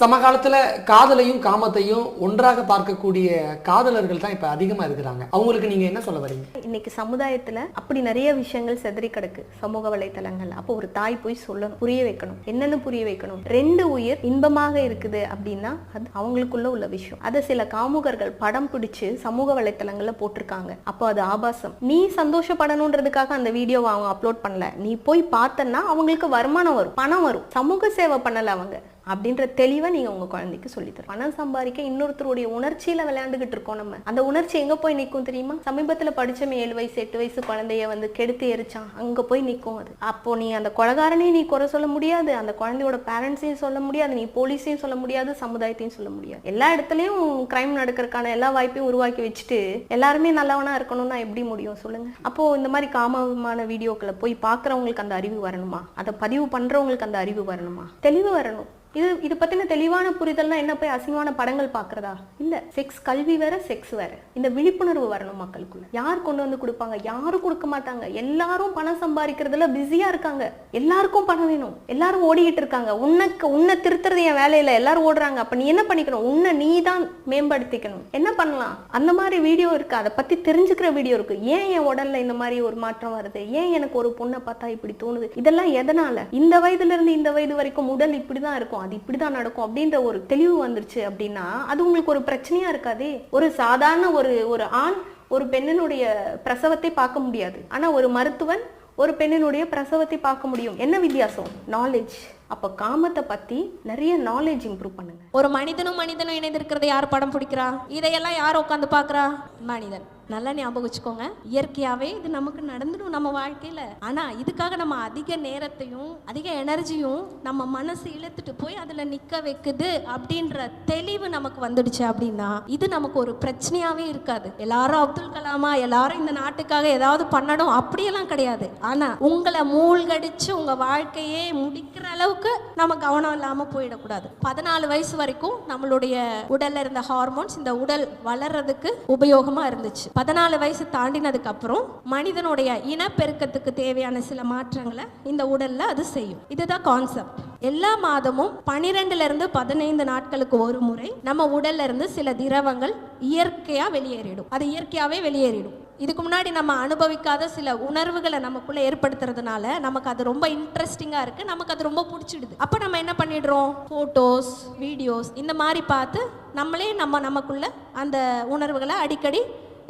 சமகாலத்தில் காதலையும் காமத்தையும் ஒன்றாக பார்க்கக்கூடிய காதலர்கள் தான் இப்போ அதிகமாக இருக்கிறாங்க. அவங்களுக்கு நீங்கள் என்ன சொல்ல வரீங்க? இன்னைக்கு சமுதாயத்தில் அப்படி நிறைய விஷயங்கள் செதறி கிடக்கு. சமூக வலைத்தளங்கள் அப்போ ஒரு தாய் போய் சொல்லணும் புரிய வைக்கணும். என்னன்னு புரிய வைக்கணும். ரெண்டு உயிர் இன்பமாக இருக்குது அப்படின்னா அது அவங்களுக்குள்ள உள்ள விஷயம். அதை சில காமுகர்கள் படம் பிடிச்சு சமூக வலைத்தளங்களில் போட்டிருக்காங்க. அப்போ அது ஆபாசம். நீ சந்தோஷப்படணுன்றதுக்காக அந்த வீடியோவை அவங்க அப்லோட் பண்ணல. நீ போய் பார்த்தன்னா அவங்களுக்கு வருமானம் வரும் பணம் வரும். சமூக சேவை பண்ணல அவங்க. அப்படின்ற தெளிவை நீங்க உங்க குழந்தைக்கு சொல்லித்தரும் பணம் சம்பாதிக்க இன்னொருத்தருடைய உணர்ச்சியில விளையாண்டுகிட்டு இருக்கோம் நம்ம. அந்த உணர்ச்சி எங்க போய் நிற்கும் தெரியுமா? சமீபத்துல படிச்ச ஏழு வயசு எட்டு வயசு குழந்தைய வந்து கெடுத்து எரிச்சான். அங்க போய் நிற்கும் அது. அப்போ நீ அந்த கொலகாரனையும் நீ குறை சொல்ல முடியாது. அந்த குழந்தையோட பேரண்ட்ஸையும் சொல்ல முடியாது. நீ போலீஸையும் சொல்ல முடியாது. சமுதாயத்தையும் சொல்ல முடியாது. எல்லா இடத்துலயும் கிரைம் நடக்கிறதுக்கான எல்லா வாய்ப்பையும் உருவாக்கி வச்சுட்டு எல்லாருமே நல்லவனா இருக்கணும்னா எப்படி முடியும்? சொல்லுங்க. அப்போ இந்த மாதிரி காமமான வீடியோக்களை போய் பார்க்குறவங்களுக்கு அந்த அறிவு வரணுமா? அதை பதிவு பண்றவங்களுக்கு அந்த அறிவு வரணுமா? தெளிவு வரணும். இது இது பத்தின தெளிவான புரிதல்னா என்ன போய் அசிங்கமான படங்கள் பார்க்குறதா இல்ல செக்ஸ் கல்வி வேற செக்ஸ் வேற. இந்த விழிப்புணர்வு வரணும் மக்களுக்குள்ள. யார் கொண்டு வந்து கொடுப்பாங்க? யாரும் கொடுக்க மாட்டாங்க. எல்லாரும் பணம் சம்பாதிக்கிறதுல பிஸியா இருக்காங்க. எல்லாருக்கும் பணம் வேணும். எல்லாரும் ஓடிக்கிட்டு இருக்காங்க. உன்னைக்கு உன்னை திருத்துறது என் வேலையில. எல்லாரும் ஓடுறாங்க. அப்ப நீ என்ன பண்ணிக்கணும்? உன்னை நீ தான் மேம்படுத்திக்கணும். என்ன பண்ணலாம்? அந்த மாதிரி வீடியோ இருக்கு. அதை பத்தி தெரிஞ்சுக்கிற வீடியோ இருக்கு. ஏன் என் உடல்ல இந்த மாதிரி ஒரு மாற்றம் வருது? ஏன் எனக்கு ஒரு பொண்ணை பார்த்தா இப்படி தோணுது? இதெல்லாம் எதனால? இந்த வயதுல இருந்து இந்த வயது வரைக்கும் உடல் இப்படிதான் இருக்கும். அது இப்படிதான் நடக்கும் அப்படின்ற ஒரு தெளிவு வந்துருச்சு அப்படின்னா அது உங்களுக்கு ஒரு பிரச்சனையா இருக்காதே. ஒரு சாதாரண ஒரு ஒரு ஆண் ஒரு பெண்ணினுடைய பிரசவத்தை பார்க்க முடியாது. ஆனா ஒரு மருத்துவன் ஒரு பெண்ணினுடைய பிரசவத்தை பார்க்க முடியும். என்ன வித்தியாசம்? நாலேஜ் அப்போ காமத்தை பத்தி நிறைய நாலேஜ் இம்ப்ரூவ் பண்ணுங்க. ஒரு மனிதனும் மனிதனும் இணைந்திருக்கிறத யார் படம் பிடிக்கிறா? இதையெல்லாம் யார் உட்காந்து பார்க்கறா? மனிதன். நல்லா ஞாபகம் வச்சுக்கோங்க. இயற்கையாகவே இது நமக்கு நடந்துடும் நம்ம வாழ்க்கையில். ஆனால் இதுக்காக நம்ம அதிக நேரத்தையும் அதிக எனர்ஜியும் நம்ம மனசு இழுத்துட்டு போய் அதில் நிற்க வைக்குது அப்படின்ற தெளிவு நமக்கு வந்துடுச்சு அப்படின்னா இது நமக்கு ஒரு பிரச்சனையாகவே இருக்காது. எல்லாரும் அப்துல் கலாமா எல்லாரும் இந்த நாட்டுக்காக ஏதாவது பண்ணணும் அப்படியெல்லாம் கிடையாது. ஆனால் உங்களை மூழ்கடிச்சு உங்கள் வாழ்க்கையே முடிக்கிற அளவுக்கு நம்ம கவனம் இல்லாம போயிடக்கூடாது. பதினாலு வயசு வரைக்கும் நம்மளுடைய உடல்ல இருந்த ஹார்மோன்ஸ் இந்த உடல் வளர்றதுக்கு உபயோகமா இருந்துச்சு. பதினாலு வயசு தாண்டினதுக்கு அப்புறம் மனிதனுடைய இனப்பெருக்கத்துக்கு தேவையான சில மாற்றங்களை இந்த உடல்ல அது செய்யும். இதுதான் கான்செப்ட் எல்லா மாதமும் பனிரெண்டுல இருந்து பதினைந்து நாட்களுக்கு ஒரு முறை நம்ம உடல்ல இருந்து சில திரவங்கள் இயற்கையா வெளியேறிடும். அது இயற்கையாவே வெளியேறிடும். இதுக்கு முன்னாடி நம்ம அனுபவிக்காத சில உணர்வுகளை நமக்குள்ள ஏற்படுத்துறதுனால நமக்கு அது ரொம்ப இன்ட்ரெஸ்டிங்காக இருக்கு. நமக்கு அது ரொம்ப பிடிச்சிடுது. அப்போ நம்ம என்ன பண்ணிடுறோம்? ஃபோட்டோஸ் வீடியோஸ் இந்த மாதிரி பார்த்து நம்மளே நம்ம நமக்குள்ள அந்த உணர்வுகளை அடிக்கடி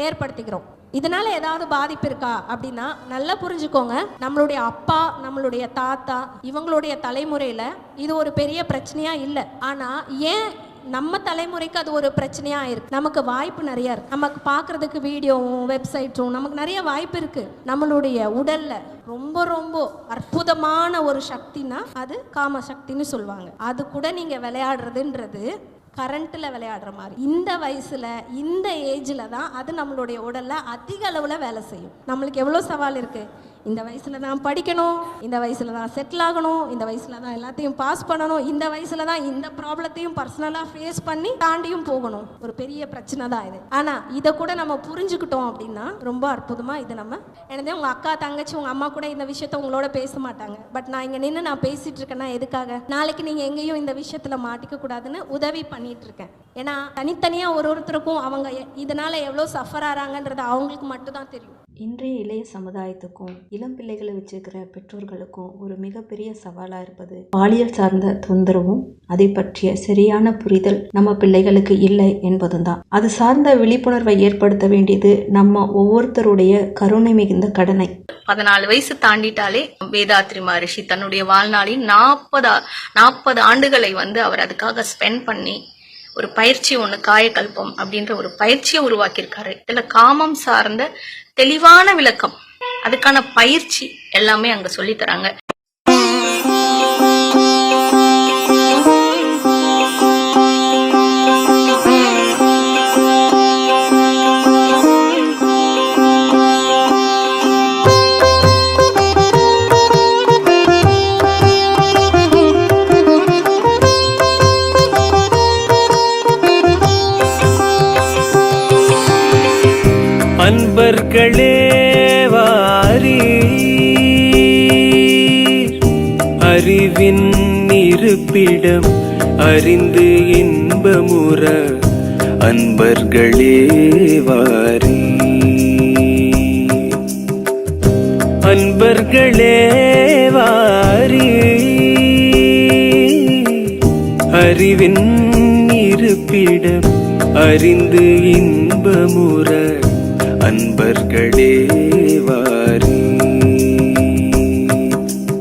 ஏற்படுத்திக்கிறோம். இதனால ஏதாவது பாதிப்பு இருக்கா? அப்படின்னா நல்லா புரிஞ்சுக்கோங்க. நம்மளுடைய அப்பா நம்மளுடைய தாத்தா இவங்களுடைய தலைமுறையில இது ஒரு பெரிய பிரச்சனையா இல்லை. ஆனா ஏன் நம்ம தலைமுறைக்கு அது ஒரு பிரச்சனையா இருக்கு. நமக்கு வாய்ப்பு நிறைய இருக்கு. நமக்கு பார்க்கிறதுக்கு வீடியோவும் வெப்சைட்டும் நமக்கு நிறைய வாய்ப்பு இருக்கு. நம்மளுடைய உடல்ல ரொம்ப ரொம்ப அற்புதமான ஒரு சக்தினா அது காம சக்தின்னு சொல்லுவாங்க. அது கூட நீங்க விளையாடுறதுன்றது கரண்ட்டில் விளையாடுற மாதிரி. இந்த வயசில் இந்த ஏஜில் தான் அது நம்மளுடைய உடலில் அதிக அளவில் வேலை செய்யும். நம்மளுக்கு எவ்வளோ சவால் இருக்குது இந்த வயசில் தான் படிக்கணும் இந்த வயசில் தான் செட்டில் ஆகணும் இந்த வயசில் தான் எல்லாத்தையும் பாஸ் பண்ணணும் இந்த வயசில் தான் இந்த ப்ராப்ளத்தையும் பர்சனலாக ஃபேஸ் பண்ணி தாண்டியும் போகணும். ஒரு பெரிய பிரச்சனை தான் இது. ஆனால் இதை கூட நம்ம புரிஞ்சுக்கிட்டோம் அப்படின்னா ரொம்ப அற்புதமாக இது நம்ம எனதே உங்கள் அக்கா தங்கச்சி உங்கள் அம்மா கூட இந்த விஷயத்த உங்களோட பேச மாட்டாங்க. பட் நான் இங்கே நின்று நான் பேசிகிட்டு இருக்கேன்னா எதுக்காக? நாளைக்கு நீங்கள் எங்கேயும் இந்த விஷயத்தில் மாட்டிக்க கூடாதுன்னு உதவி பண்ணிகிட்டு இருக்கேன். ஏன்னா தனித்தனியாக ஒரு ஒருத்தருக்கும் அவங்க இதனால் எவ்வளோ சஃபர் ஆகிறாங்கன்றது அவங்களுக்கு மட்டும்தான் தெரியும். இன்றைய இளைய சமுதாயத்துக்கும் இளம் பிள்ளைகளை வச்சிருக்கிற பெற்றோர்களுக்கும் ஒரு மிகப்பெரிய சவாலாக இருப்பது பாலியல் சார்ந்த தொந்தரவும் அதை பற்றிய சரியான புரிதல் நம்ம பிள்ளைகளுக்கு இல்லை என்பதும் தான் அது சார்ந்த விழிப்புணர்வை ஏற்படுத்த வேண்டியது நம்ம ஒவ்வொருத்தருடைய கருணை மிகுந்த கடனை. பதினாலு வயசு தாண்டிட்டாலே வேதாத்ரி மகரிஷி தன்னுடைய வாழ்நாளின் நாற்பது நாற்பது ஆண்டுகளை வந்து அவர் அதுக்காக ஸ்பெண்ட் பண்ணி ஒரு பயிற்சி ஒன்று காயக்கல்பம் அப்படின்ற ஒரு பயிற்சியை உருவாக்கியிருக்காரு. இதில் காமம் சார்ந்த தெளிவான விளக்கம். அதுக்கான பயிற்சி எல்லாமே அங்கே சொல்லித்தராங்க மகளே வாரி. அறிவின் இருப்பிடம் அறிந்து இன்பமுற அன்பர்களே வாரி. அன்பர்களே வாரி. அறிவின் இருப்பிடம் அறிந்து இன்பமுற அன்பர்களே வாரி.